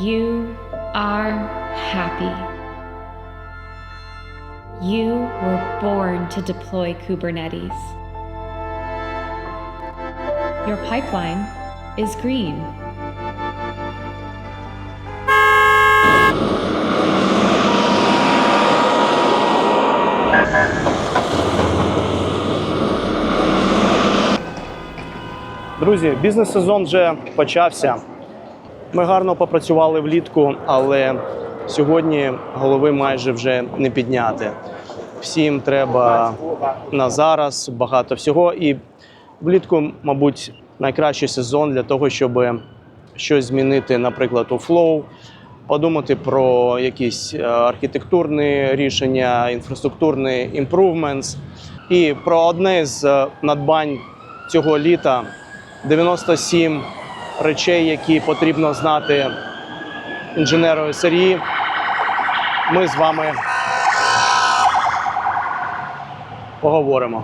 You are happy. You were born to deploy Kubernetes. Your pipeline is green. Друзі, бізнес-сезон вже почався. Ми гарно попрацювали влітку, але сьогодні голови майже вже не підняти. Всім треба на зараз багато всього. І влітку, мабуть, найкращий сезон для того, щоб щось змінити, наприклад, у Flow, подумати про якісь е, архітектурні рішення, інфраструктурні improvements. І про одне з е, надбань цього літа 97 речей, які потрібно знати інженеру СРІ. Ми з вами поговоримо.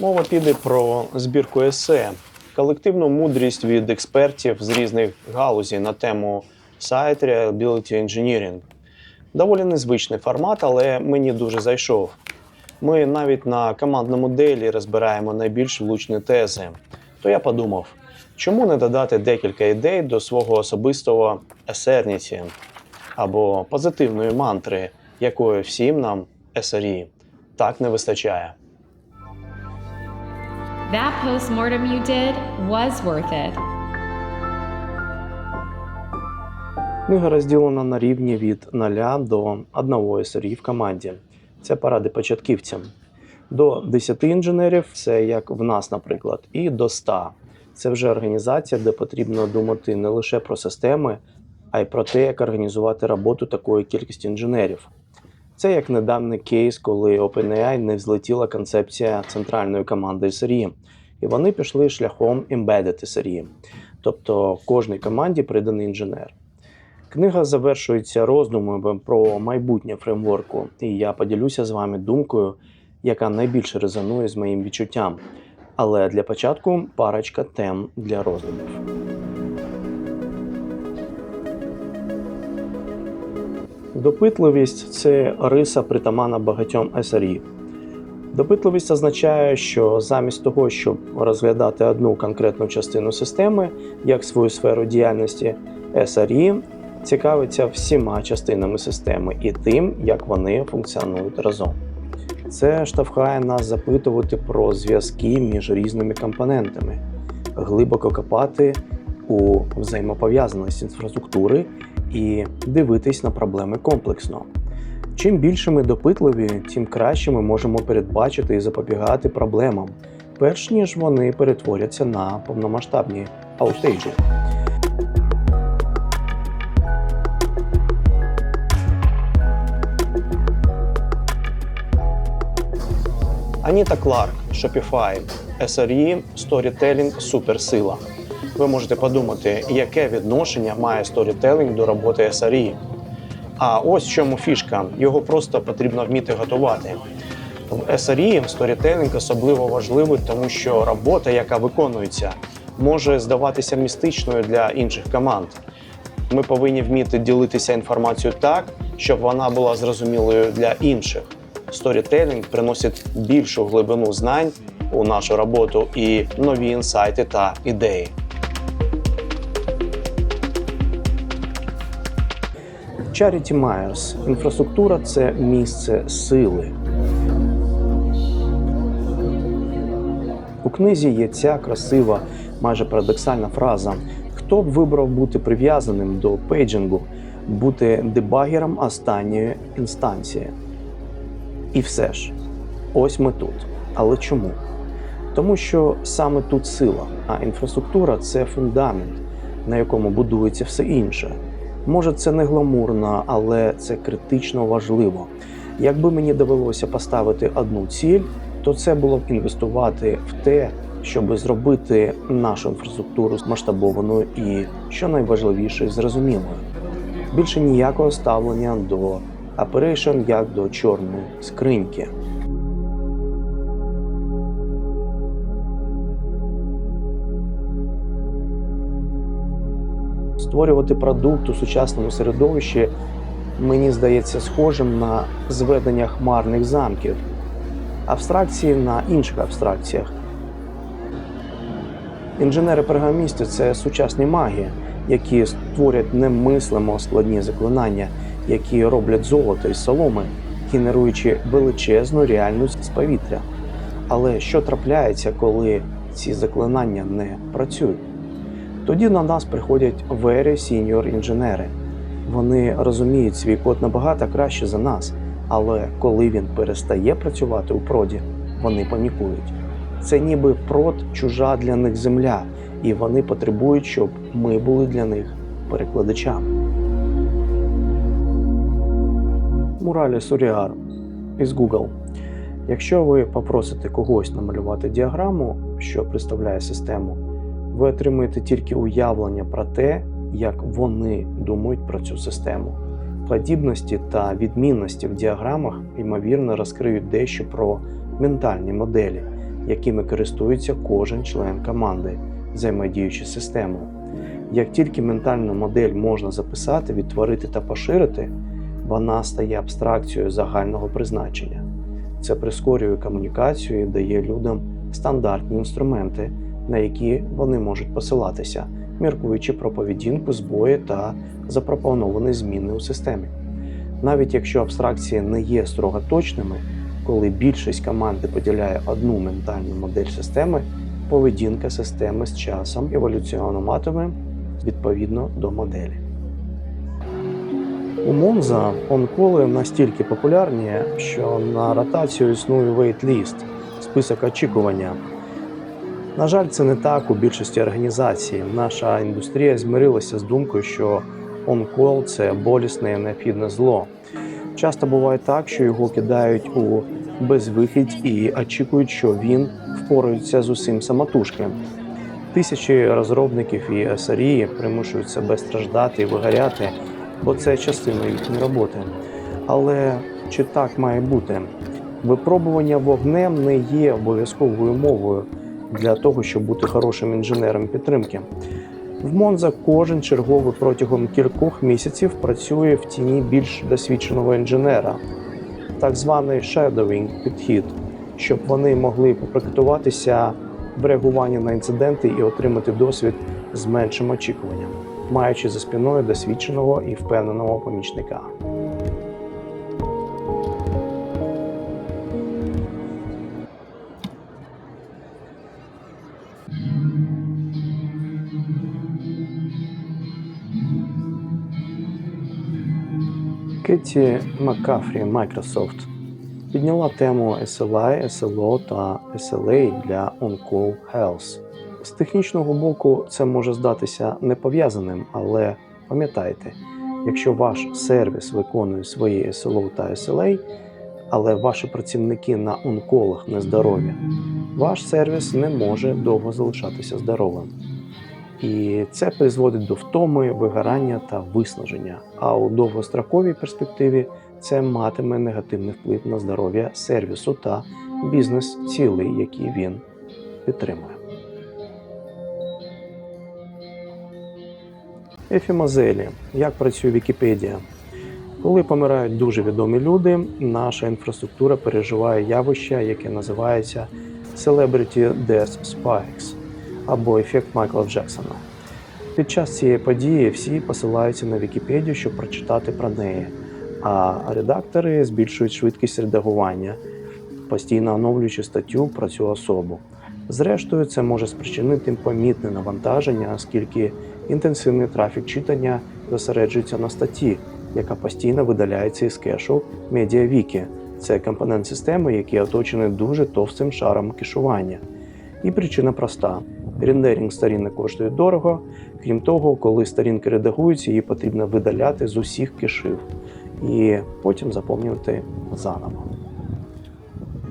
Мова піде про збірку есе, колективну мудрість від експертів з різних галузей на тему Site Reliability Engineering. Доволі незвичний формат, але мені дуже зайшов. Ми навіть на командному делі розбираємо найбільш влучні тези. То я подумав, чому не додати декілька ідей до свого особистого есерніті або позитивної мантри, якої всім нам SRE так не вистачає. That postmortem you did was worth it. Книга розділена на рівні від 0 до 1 SRE в команді. Це поради початківцям. До 10 інженерів це як в нас, наприклад, і до 100. Це вже організація, де потрібно думати не лише про системи, а й про те, як організувати роботу такої кількості інженерів. Це як недавній кейс, коли OpenAI не взлетіла концепція центральної команди SRE, і вони пішли шляхом embedded SRE, тобто кожній команді приданий інженер. Книга завершується роздумами про майбутнє фреймворку, і я поділюся з вами думкою, яка найбільше резонує з моїм відчуттям. Але для початку парочка тем для роздумів. Допитливість це риса притамана багатьом SRE. Допитливість означає, що замість того, щоб розглядати одну конкретну частину системи як свою сферу діяльності, SRE цікавиться всіма частинами системи і тим, як вони функціонують разом. Це штовхає нас запитувати про зв'язки між різними компонентами, глибоко копати у взаємопов'язаність інфраструктури і дивитись на проблеми комплексно. Чим більше ми допитливі, тим краще ми можемо передбачити і запобігати проблемам, перш ніж вони перетворяться на повномасштабні аутейджі. Аніта Кларк, Shopify, SRE, Storytelling суперсила. Ви можете подумати, яке відношення має сторітелінг до роботи SRE. А ось в чому фішка. Його просто потрібно вміти готувати. В SRE сторітелінг особливо важливий, тому що робота, яка виконується, може здаватися містичною для інших команд. Ми повинні вміти ділитися інформацією так, щоб вона була зрозумілою для інших. Сторітелінг приносить більшу глибину знань у нашу роботу і нові інсайти та ідеї. Charity Myers. Інфраструктура це місце сили. У книзі є ця красива, майже парадоксальна фраза: хто б вибрав бути прив'язаним до пейджингу, бути дебагером останньої інстанції. І все ж, ось ми тут. Але чому? Тому що саме тут сила, а інфраструктура це фундамент, на якому будується все інше. Може, це не гламурно, але це критично важливо. Якби мені довелося поставити одну ціль, то це було б інвестувати в те, щоб зробити нашу інфраструктуру масштабованою і, що найважливіше, зрозумілою. Більше ніякого ставлення до Operation як до чорної скриньки. Створювати продукт у сучасному середовищі мені здається схожим на зведення хмарних замків, абстракції на інших абстракціях. Інженери-програмісти це сучасні маги, які створять немислимо складні заклинання, які роблять золото із соломи, генеруючи величезну реальність з повітря. Але що трапляється, коли ці заклинання не працюють? Тоді на нас приходять very senior інженери. Вони розуміють свій код набагато краще за нас, але коли він перестає працювати у проді, вони панікують. Це ніби прод чужа для них земля, і вони потребують, щоб ми були для них перекладачами. Муралі Суріар із Google. Якщо ви попросите когось намалювати діаграму, що представляє систему, ви отримаєте тільки уявлення про те, як вони думають про цю систему. Подібності та відмінності в діаграмах ймовірно розкриють дещо про ментальні моделі, якими користується кожен член команди, взаємодіючи з системою. Як тільки ментальну модель можна записати, відтворити та поширити, вона стає абстракцією загального призначення. Це прискорює комунікацію і дає людям стандартні інструменти, на які вони можуть посилатися, міркуючи про поведінку, збої та запропоновані зміни у системі. Навіть якщо абстракції не є строго точними, коли більшість команди поділяє одну ментальну модель системи, поведінка системи з часом еволюціонуватиме відповідно до моделі. У Монза онколи настільки популярні, що на ротацію існує wait-list – список очікування. На жаль, це не так у більшості організацій. Наша індустрія змирилася з думкою, що онкол це болісне і необхідне зло. Часто буває так, що його кидають у безвихідь і очікують, що він впорається з усім самотужки. Тисячі розробників і SRE примушують себе страждати і вигоряти, бо це частина їхньої роботи. Але чи так має бути? Випробування вогнем не є обов'язковою умовою для того, щоб бути хорошим інженером підтримки. В Монза кожен черговий протягом кількох місяців працює в тіні більш досвідченого інженера, так званий shadowing підхід, щоб вони могли попрактуватися в реагуванні на інциденти і отримати досвід з меншим очікуванням, маючи за спиною досвідченого і впевненого помічника. Кетті Маккафрі Microsoft підняла тему SLI, SLO та SLA для On-Call Health. З технічного боку це може здатися непов'язаним, але пам'ятайте, якщо ваш сервіс виконує свої SLO та SLA, але ваші працівники на онколах нездорові, ваш сервіс не може довго залишатися здоровим. І це призводить до втоми, вигорання та виснаження. А у довгостроковій перспективі це матиме негативний вплив на здоров'я сервісу та бізнес-цілей, які він підтримує. Ефі Мазелі. Як працює Вікіпедія? Коли помирають дуже відомі люди, наша інфраструктура переживає явище, яке називається Celebrity Death Spikes або ефект Майкла Джексона. Під час цієї події всі посилаються на Вікіпедію, щоб прочитати про неї, а редактори збільшують швидкість редагування, постійно оновлюючи статтю про цю особу. Зрештою, це може спричинити помітне навантаження, оскільки інтенсивний трафік читання зосереджується на статті, яка постійно видаляється із кешу MediaWiki. Це компонент системи, який оточений дуже товстим шаром кешування. І причина проста: рендеринг сторінок коштує дорого. Крім того, коли сторінки редагуються, її потрібно видаляти з усіх кешів і потім заповнювати заново.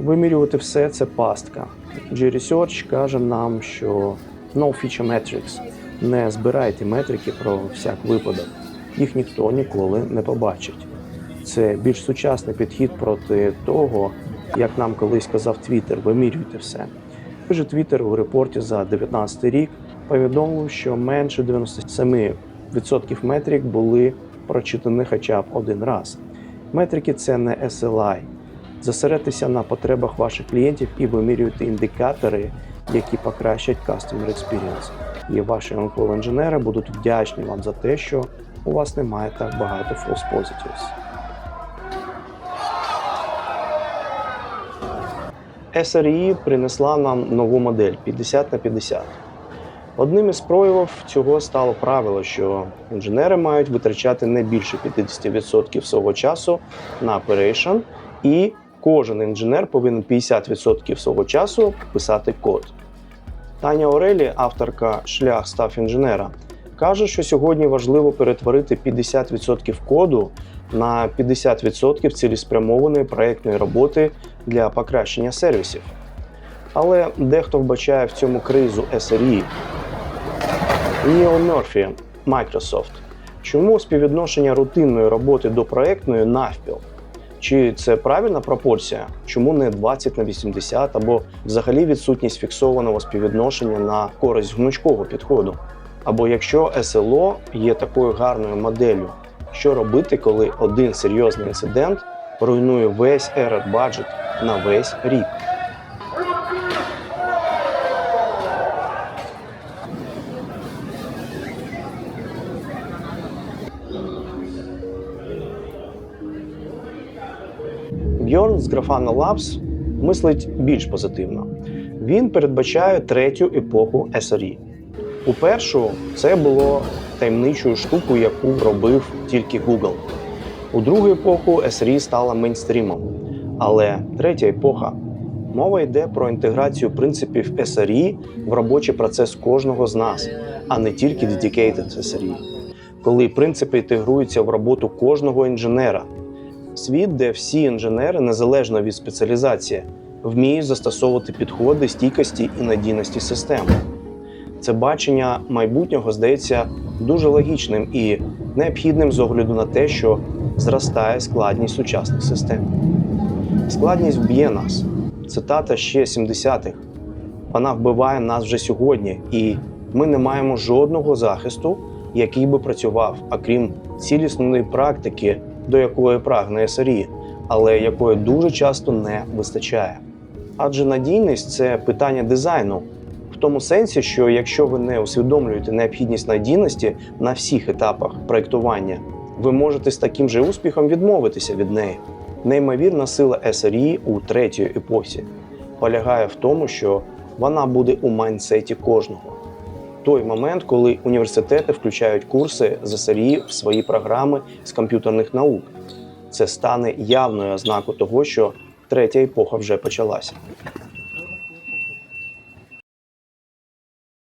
Вимірювати все це пастка. G-Research каже нам, що no feature metrics. Не збирайте метрики про всяк випадок. Їх ніхто ніколи не побачить. Це більш сучасний підхід проти того, як нам колись казав Twitter, вимірюйте все. Вже Twitter у репорті за 2019 рік повідомив, що менше 97 50% метрик були прочитані хоча б один раз. Метрики це не SLI. Зосередьтеся на потребах ваших клієнтів і вимірюйте індикатори, які покращать Customer Experience. І ваші онкол інженери будуть вдячні вам за те, що у вас немає так багато false positives. SRE принесла нам нову модель 50 на 50. Одним із проявів цього стало правило, що інженери мають витрачати не більше 50% свого часу на operation, і кожен інженер повинен 50% свого часу писати код. Таня Орелі, авторка Шлях став інженера, каже, що сьогодні важливо перетворити 50% коду на 50% цілеспрямованої проєктної роботи для покращення сервісів. Але дехто вбачає в цьому кризу SRE. Ніл Мерфі, Microsoft. Чому співвідношення рутинної роботи до проєктної навпіл? Чи це правильна пропорція? Чому не 20 на 80 або взагалі відсутність фіксованого співвідношення на користь гнучкого підходу? Або якщо СЛО є такою гарною моделлю, що робити, коли один серйозний інцидент руйнує весь error баджет на весь рік? Бьорн з Grafana Labs мислить більш позитивно. Він передбачає третю епоху SRE. У першу це було таємничою штукою, яку робив тільки Google. У другу епоху SRE стала мейнстрімом. Але третя епоха мова йде про інтеграцію принципів SRE в робочий процес кожного з нас, а не тільки dedicated SRE. Коли принципи інтегруються в роботу кожного інженера, світ, де всі інженери, незалежно від спеціалізації, вміють застосовувати підходи стійкості і надійності системи. Це бачення майбутнього здається дуже логічним і необхідним з огляду на те, що зростає складність сучасних систем. Складність вб'є нас. Цитата ще 70-х. Вона вбиває нас вже сьогодні, і ми не маємо жодного захисту, який би працював, а крім цілісної практики, до якої прагне СРІ, але якої дуже часто не вистачає. Адже надійність це питання дизайну, тому сенсі, що якщо ви не усвідомлюєте необхідність надійності на всіх етапах проєктування, ви можете з таким же успіхом відмовитися від неї. Неймовірна сила SRE у третій епосі полягає в тому, що вона буде у майндсеті кожного. Той момент, коли університети включають курси з SRE в свої програми з комп'ютерних наук, це стане явною ознакою того, що третя епоха вже почалася.